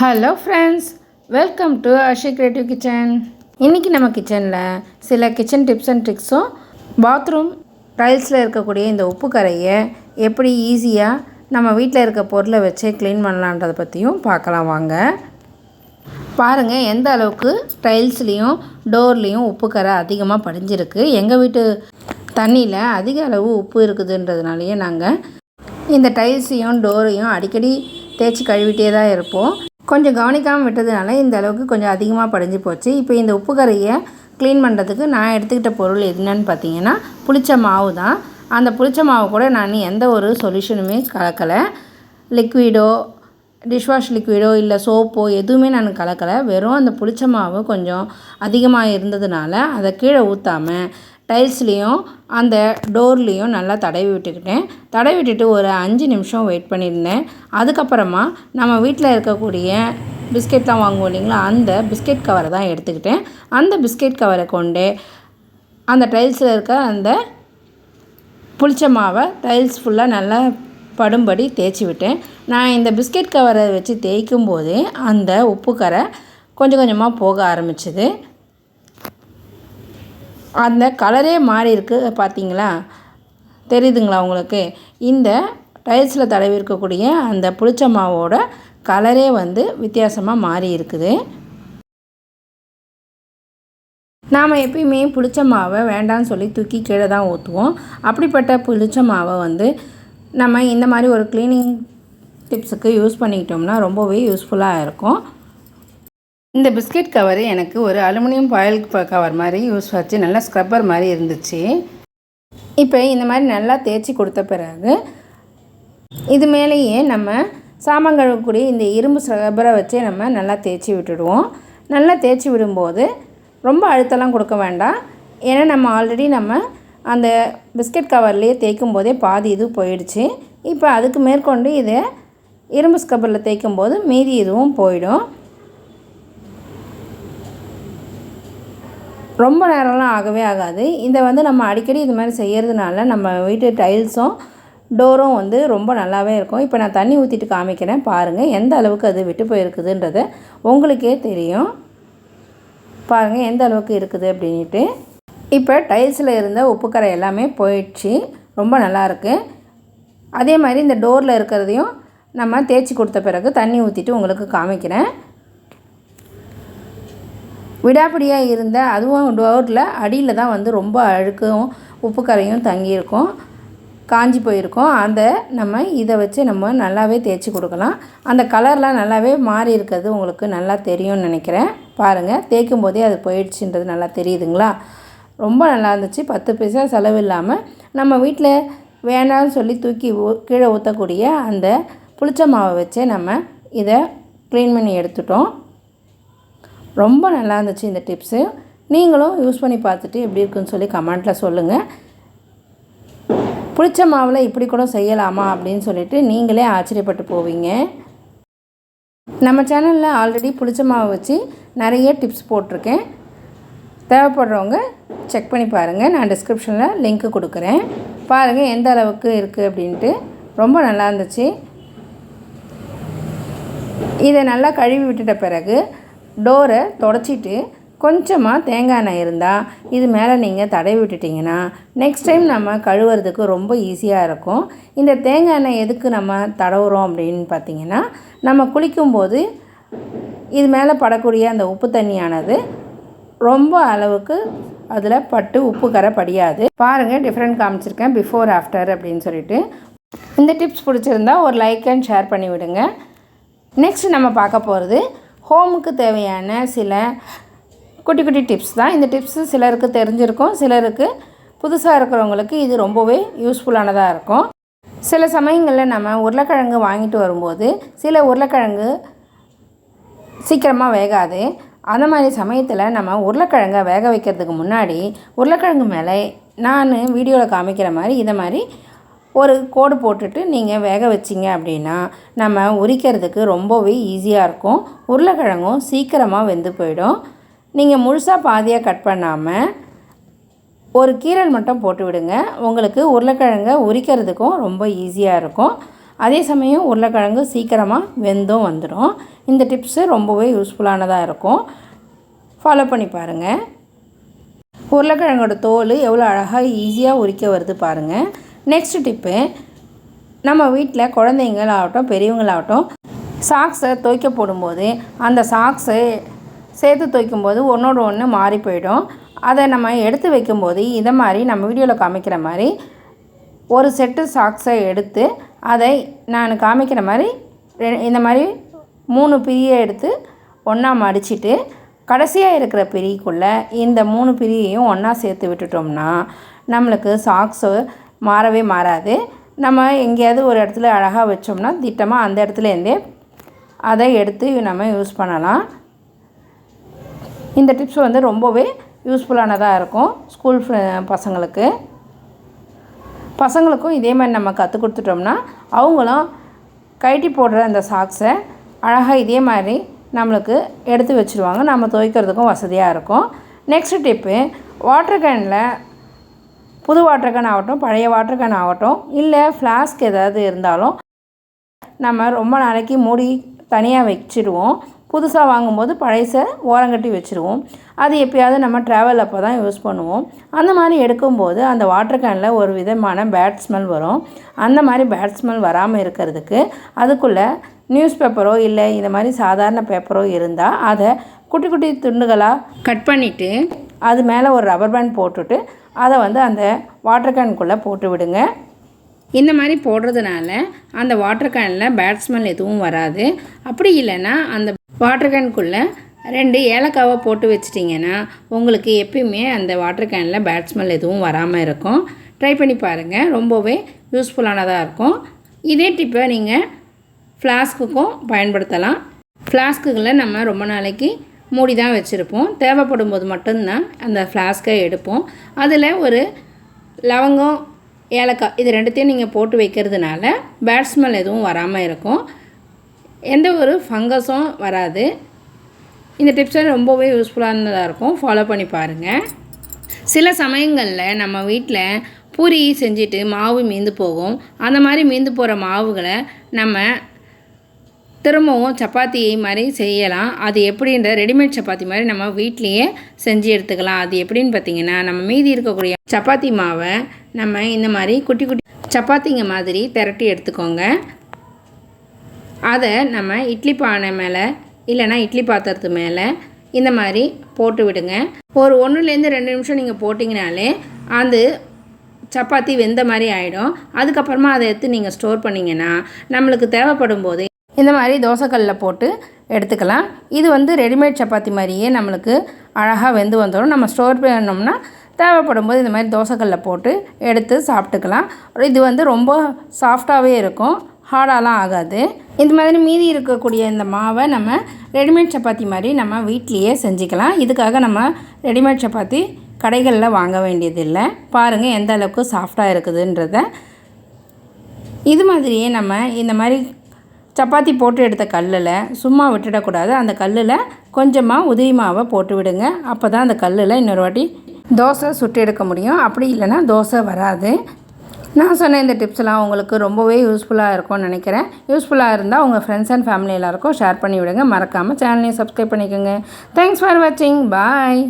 Hello friends welcome to Ashi creative kitchen இன்றைக்கி நம்ம கிச்சனில் சில கிச்சன் டிப்ஸ் அண்ட் ட்ரிக்ஸும் பாத்ரூம் டைல்ஸில் இருக்கக்கூடிய இந்த உப்பு கரையை எப்படி ஈஸியாக நம்ம வீட்டில் இருக்க பொருளை வச்சு க்ளீன் பண்ணலான்றதை பற்றியும் பார்க்கலாம் வாங்க. பாருங்கள் எந்த அளவுக்கு டைல்ஸ்லேயும் டோர்லேயும் உப்பு கரை அதிகமாக படிஞ்சிருக்கு. எங்கள் வீட்டு தண்ணியில் அதிக அளவு உப்பு இருக்குதுன்றதுனாலேயே நாங்கள் இந்த டைல்ஸையும் டோரையும் அடிக்கடி தேய்ச்சி கழுவிட்டே தான் இருப்போம். கொஞ்சம் கவனிக்காமல் விட்டதுனால இந்த அளவுக்கு கொஞ்சம் அதிகமாக படிஞ்சு போச்சு. இப்போ இந்த உப்பு கரையை க்ளீன் பண்ணுறதுக்கு நான் எடுத்துக்கிட்ட பொருள் என்னன்னு பார்த்தீங்கன்னா புளிச்ச மாவு தான். அந்த புளிச்ச மாவு கூட நான் எந்த ஒரு சொல்யூஷனுமே கலக்கலை. லிக்விடோ டிஷ்வாஷ் லிக்விடோ இல்லை சோப்போ எதுவுமே நான் கலக்கலை. வெறும் அந்த புளிச்ச மாவு கொஞ்சம் அதிகமாக இருந்ததுனால அதை கீழே ஊற்றாமல் டைல்ஸ்லேயும் அந்த டோர்லேயும் நல்லா தடவி விட்டுக்கிட்டேன். தடவி விட்டுட்டு ஒரு அஞ்சு நிமிஷம் வெயிட் பண்ணியிருந்தேன். அதுக்கப்புறமா நம்ம வீட்டில் இருக்கக்கூடிய பிஸ்கெட்லாம் வாங்குவோம் இல்லைங்களா? அந்த பிஸ்கெட் கவரை தான் எடுத்துக்கிட்டேன். அந்த பிஸ்கெட் கவரை கொண்டு அந்த டைல்ஸில் இருக்க அந்த புளிச்ச மாவை டைல்ஸ் ஃபுல்லாக நல்லா படும்படி தேய்ச்சி விட்டேன். நான் இந்த பிஸ்கெட் கவரை வச்சு தேய்க்கும் போதே அந்த உப்பு கரை கொஞ்சம் கொஞ்சமாக போக ஆரம்பிச்சிது. அந்த கலரே மாறி இருக்கு பார்த்தீங்களா தெரியுதுங்களா உங்களுக்கு? இந்த டைல்ஸில் தடவி இருக்கக்கூடிய அந்த புளிச்ச மாவோட கலரே வந்து வித்தியாசமாக மாறி இருக்குது. நாம் எப்பயுமே புளிச்ச மாவை வேண்டான்னு சொல்லி தூக்கி கீழே தான் ஊற்றுவோம் அப்படிப்பட்ட புளிச்ச மாவை வந்து நம்ம இந்த மாதிரி ஒரு க்ளீனிங் டிப்ஸுக்கு யூஸ் பண்ணிக்கிட்டோம்னா ரொம்பவே யூஸ்ஃபுல்லாக இருக்கும். இந்த பிஸ்கெட் கவர் எனக்கு ஒரு அலுமினியம் பாயில் கவர் மாதிரி யூஸ் ஆச்சு. நல்லா ஸ்க்ரப்பர் மாதிரி இருந்துச்சு. இப்போ இந்த மாதிரி நல்லா தேய்ச்சி கொடுத்த பிறகு இது மேலேயே நம்ம சாமான் கழுவக்கூடிய இந்த இரும்பு ஸ்க்ரப்பரை வச்சே நம்ம நல்லா தேய்ச்சி விட்டுடுவோம். நல்லா தேய்ச்சி விடும்போது ரொம்ப அழுத்தலாம் கொடுக்க வேண்டாம். ஏன்னா நம்ம ஆல்ரெடி நம்ம அந்த பிஸ்கெட் கவர்லேயே தேய்க்கும் போதே பாதி இது போயிடுச்சு. இப்போ அதுக்கு மேற்கொண்டு இதை இரும்பு ஸ்க்ரப்பரில் தேய்க்கும் போது மீதி இதுவும் போயிடும். ரொம்ப நேரம்லாம் ஆகவே ஆகாது. இதை வந்து நம்ம அடிக்கடி இது மாதிரி செய்கிறதுனால நம்ம வீட்டு டைல்ஸும் டோரும் வந்து ரொம்ப நல்லாவே இருக்கும். இப்போ நான் தண்ணி ஊற்றிட்டு காமிக்கிறேன் பாருங்கள் எந்த அளவுக்கு அது விட்டு போயிருக்குதுன்றத உங்களுக்கே தெரியும். பாருங்கள் எந்த அளவுக்கு இருக்குது அப்படின்ட்டு. இப்போ டைல்ஸில் இருந்த உப்புக்கரை எல்லாமே போயிடுச்சு. ரொம்ப நல்லாயிருக்கு அதே மாதிரி இந்த டோரில் இருக்கிறதையும் நம்ம தேய்ச்சி கொடுத்த பிறகு தண்ணி ஊற்றிட்டு உங்களுக்கு காமிக்கிறேன். விடாப்பிடியாக இருந்த அதுவும் டோரில் அடியில் தான் வந்து ரொம்ப அழுக்கும் உப்பு கரையும் தங்கியிருக்கும் காஞ்சி போயிருக்கும். அதை நம்ம இதை வச்சு நம்ம நல்லாவே தேய்ச்சி கொடுக்கலாம். அந்த கலர்லாம் நல்லாவே மாறி இருக்கிறது உங்களுக்கு நல்லா தெரியும்னு நினைக்கிறேன். பாருங்கள் தேய்க்கும் போதே அது போயிடுச்சுன்றது நல்லா தெரியுதுங்களா? ரொம்ப நல்லா இருந்துச்சு. பத்து பைசா செலவு இல்லாமல் நம்ம வீட்டில் வேண்டாம்னு சொல்லி தூக்கி கீழே ஊற்றக்கூடிய அந்த புளிச்ச மாவை வச்சே நம்ம இதை க்ளீன் பண்ணி எடுத்துட்டோம். ரொம்ப நல்லா இருந்துச்சு இந்த டிப்ஸு. நீங்களும் யூஸ் பண்ணி பார்த்துட்டு எப்படி இருக்குன்னு சொல்லி கமெண்ட்டில் சொல்லுங்கள் புளிச்ச மாவில் இப்படி கூட செய்யலாமா அப்படின்னு சொல்லிட்டு நீங்களே ஆச்சரியப்பட்டு போவீங்க. நம்ம சேனலில் ஆல்ரெடி புளிச்ச மாவை வச்சு நிறைய டிப்ஸ் போட்டிருக்கேன். தேவைப்படுறவங்க செக் பண்ணி பாருங்கள் நான் டிஸ்கிரிப்ஷனில் லிங்க்கு கொடுக்குறேன். பாருங்கள் எந்த அளவுக்கு இருக்குது அப்படின்ட்டு. ரொம்ப நல்லா இருந்துச்சு இதை நல்லா கழுவி விட்டுட்ட பிறகு டோரை தொடச்சிட்டு கொஞ்சமாக தேங்காய் எண்ணெய் இருந்தால் இது மேலே நீங்கள் தடவி விட்டுட்டிங்கன்னா நெக்ஸ்ட் டைம் நம்ம கழுவுறதுக்கு ரொம்ப ஈஸியாக இருக்கும். இந்த தேங்காய் எண்ணெய் எதுக்கு நம்ம தடவுறோம் அப்படின்னு பார்த்தீங்கன்னா நம்ம குளிக்கும்போது இது மேலே படக்கூடிய அந்த உப்பு தண்ணியானது ரொம்ப அளவுக்கு அதில் பட்டு உப்பு கரை படியாது. பாருங்கள் டிஃப்ரெண்ட் காமிச்சிருக்கேன் பிஃபோர் ஆஃப்டர் அப்படின்னு சொல்லிட்டு. இந்த டிப்ஸ் பிடிச்சிருந்தா ஒரு லைக் அண்ட் ஷேர் பண்ணி விடுங்க. நெக்ஸ்ட் நம்ம பார்க்க போகிறது ஹோமுக்கு தேவையான சில குட்டி குட்டி டிப்ஸ் தான். இந்த டிப்ஸு சிலருக்கு தெரிஞ்சிருக்கும். சிலருக்கு புதுசாக இருக்கிறவங்களுக்கு இது ரொம்பவே யூஸ்ஃபுல்லானதாக இருக்கும். சில சமயங்களில் நம்ம உருளைக்கிழங்கு வாங்கிட்டு வரும்போது சில உருளைக்கிழங்கு சீக்கிரமாக வேகாது. அந்த மாதிரி சமயத்தில் நம்ம உருளைக்கிழங்கை வேக வைக்கிறதுக்கு முன்னாடி உருளைக்கிழங்கு மேலே நான் வீடியோவில் காமிக்கிற மாதிரி இதை மாதிரி ஒரு கோடு போட்டுட்டு நீங்கள் வேக வச்சிங்க அப்படின்னா நம்ம உரிக்கிறதுக்கு ரொம்பவே ஈஸியாக இருக்கும். உருளைக்கிழங்கும் சீக்கிரமாக வெந்து போயிடும். நீங்கள் முழுசாக பாதியாக கட் பண்ணாமல் ஒரு கீரல் மட்டும் போட்டு விடுங்க. உங்களுக்கு உருளைக்கிழங்கை உரிக்கிறதுக்கும் ரொம்ப ஈஸியாக இருக்கும். அதே சமயம் உருளைக்கிழங்கு சீக்கிரமாக வெந்தும் வந்துடும் இந்த டிப்ஸு ரொம்பவே யூஸ்ஃபுல்லானதாக இருக்கும். ஃபாலோ பண்ணி பாருங்கள் உருளைக்கிழங்கோட தோல் எவ்வளோ அழகாக ஈஸியாக உரிக்க வருது பாருங்கள் நெக்ஸ்ட் டிப்பு நம்ம வீட்டில் குழந்தைங்களாகட்டும் பெரியவங்களாகட்டும் சாக்ஸை துவைக்க போடும்போது அந்த சாக்ஸை சேர்த்து துவைக்கும்போது ஒன்றோட ஒன்று மாறி போயிடும். அதை நம்ம எடுத்து வைக்கும்போது இதை மாதிரி நம்ம வீடியோவில் காமிக்கிற மாதிரி ஒரு செட்டு சாக்ஸை எடுத்து அதை நான் காமிக்கிற மாதிரி ரெ- இந்த மாதிரி மூணு பிரியை எடுத்து ஒன்றா மடிச்சிட்டு கடைசியாக இருக்கிற பிரிக்குள்ளே இந்த மூணு பிரியையும் ஒன்றா சேர்த்து விட்டுட்டோம்னா நம்மளுக்கு சாக்ஸு மாறவே மாறாது. நம்ம எங்கேயாவது ஒரு இடத்துல அழகாக வச்சோம்னா திட்டமாக அந்த இடத்துலேருந்தே அதை எடுத்து நம்ம யூஸ் பண்ணலாம். இந்த டிப்ஸ் வந்து ரொம்பவே யூஸ்ஃபுல்லானதாக இருக்கும் ஸ்கூல் பசங்களுக்கு. பசங்களுக்கும் இதே மாதிரி நம்ம கற்றுக் கொடுத்துட்டோம்னா அவங்களும் கைட்டி போடுற அந்த சாக்ஸை அழகாக இதே மாதிரி நம்மளுக்கு எடுத்து வச்சுருவாங்க. நம்ம துவைக்கிறதுக்கும் வசதியாக இருக்கும். நெக்ஸ்ட் டிப்பு வாட்டர் கேனில் புது வாட்டர் கேன் ஆகட்டும் பழைய வாட்டர் கேன் ஆகட்டும் இல்லை ஃப்ளாஸ்க் ஏதாவது இருந்தாலும் நம்ம ரொம்ப நாளைக்கு மூடி தனியாக வச்சிடுவோம். புதுசாக வாங்கும்போது பழைசை ஓரங்கட்டி வச்சுருவோம் அது எப்பயாவது நம்ம ட்ராவல் அப்போ தான் யூஸ் பண்ணுவோம். அந்த மாதிரி எடுக்கும்போது அந்த வாட்டர் கேனில் ஒரு விதமான பேட் ஸ்மெல் வரும். அந்த மாதிரி பேட் ஸ்மெல் வராமல் இருக்கிறதுக்கு அதுக்குள்ளே நியூஸ் பேப்பரோ இல்லை இந்த மாதிரி சாதாரண பேப்பரோ இருந்தால் அதை குட்டி குட்டி துண்டுகளாக கட் பண்ணிவிட்டு அது மேலே ஒரு ரப்பர் பேண்ட் போட்டுட்டு அதை வந்து அந்த வாட்டர் கேனுக்குள்ளே போட்டு விடுங்க. இந்த மாதிரி போடுறதுனால அந்த வாட்டர் கேனில் பேட்ஸ்மெல் எதுவும் வராது. அப்படி இல்லைன்னா அந்த வாட்டர் கேனுக்குள்ளே ரெண்டு ஏலக்காவை போட்டு வச்சிட்டிங்கன்னா உங்களுக்கு எப்பயுமே அந்த வாட்டர் கேனில் பேட் ஸ்மெல் எதுவும் வராமல் இருக்கும். ட்ரை பண்ணி பாருங்கள் ரொம்பவே யூஸ்ஃபுல்லானதாக இருக்கும். இதே டிப்பை நீங்கள் ஃப்ளாஸ்க்குக்கும் பயன்படுத்தலாம். ஃப்ளாஸ்க்குகளை நம்ம ரொம்ப நாளைக்கு மூடி தான் வச்சுருப்போம். தேவைப்படும் போது மட்டும்தான் அந்த ஃப்ளாஸ்க்கை எடுப்போம். அதில் ஒரு லவங்கம் ஏலக்காய் இது ரெண்டுத்தையும் நீங்கள் போட்டு வைக்கிறதுனால பேட் ஸ்மெல் எதுவும் வராமல் இருக்கும். எந்த ஒரு ஃபங்கஸும் வராது. இந்த டிப்ஸை ரொம்பவே யூஸ்ஃபுல்லாக இருந்ததாக இருக்கும். ஃபாலோ பண்ணி பாருங்கள் சில சமயங்களில் நம்ம வீட்டில் பூரி செஞ்சுட்டு மாவு மீந்து போகும். அந்த மாதிரி மீந்து போகிற மாவுகளை நம்ம திரும்பவும் சப்பாத்தி மாதிரி செய்யலாம். அது எப்படின்ற ரெடிமேட் சப்பாத்தி மாதிரி நம்ம வீட்லேயே செஞ்சு எடுத்துக்கலாம். அது எப்படின்னு பார்த்தீங்கன்னா நம்ம மீதி இருக்கக்கூடிய சப்பாத்தி மாவை நம்ம இந்த மாதிரி குட்டி குட்டி சப்பாத்திங்க மாதிரி திரட்டி எடுத்துக்கோங்க. அதை நம்ம இட்லி பானை மேலே இல்லைன்னா இட்லி பாத்திரத்து மேலே இந்த மாதிரி போட்டு விடுங்க. ஒரு ஒன்றுலேருந்து ரெண்டு நிமிஷம் நீங்கள் போட்டிங்கனாலே அது சப்பாத்தி வெந்த மாதிரி ஆகிடும் அதுக்கப்புறமா அதை எடுத்து நீங்கள் ஸ்டோர் பண்ணிங்கன்னா நம்மளுக்கு தேவைப்படும் போது இந்த மாதிரி தோசைக்கல்லில் போட்டு எடுத்துக்கலாம். இது வந்து ரெடிமேட் சப்பாத்தி மாதிரியே நம்மளுக்கு அழகாக வெந்து வந்துடும் நம்ம ஸ்டோர் பண்ணோம்னா தேவைப்படும் போது இந்த மாதிரி தோசைக்கல்லில் போட்டு எடுத்து சாப்பிட்டுக்கலாம். இது வந்து ரொம்ப சாஃப்டாகவே இருக்கும். ஹார்டாலாம் ஆகாது. இந்த மாதிரி மீதி இருக்கக்கூடிய இந்த மாவை நம்ம ரெடிமேட் சப்பாத்தி மாதிரி நம்ம வீட்லேயே செஞ்சுக்கலாம். இதுக்காக நம்ம ரெடிமேட் சப்பாத்தி கடைகளில் வாங்க வேண்டியதில்லை. பாருங்கள் எந்த அளவுக்கு சாஃப்டாக இருக்குதுன்றத. இது மாதிரியே நம்ம இந்த மாதிரி சப்பாத்தி போட்டு எடுத்த கல்லில் சும்மா விட்டுடக்கூடாது. அந்த கல்லில் கொஞ்சமாக உதிரி மாவை போட்டு விடுங்க. அப்போ தான் அந்த கல்லில் இன்னொரு வாட்டி தோசை சுட்டு எடுக்க முடியும். அப்படி இல்லைன்னா தோசை வராது. நான் சொன்ன இந்த டிப்ஸ்லாம் உங்களுக்கு ரொம்பவே யூஸ்ஃபுல்லாக இருக்கும்னு நினைக்கிறேன். யூஸ்ஃபுல்லாக இருந்தால் உங்கள் ஃப்ரெண்ட்ஸ் அண்ட் ஃபேமிலி எல்லாருக்கும் ஷேர் பண்ணி விடுங்க. மறக்காமல் சேனலையும் சப்ஸ்கிரைப் பண்ணிக்கோங்க. தேங்க்ஸ் ஃபார் வாட்சிங் பாய்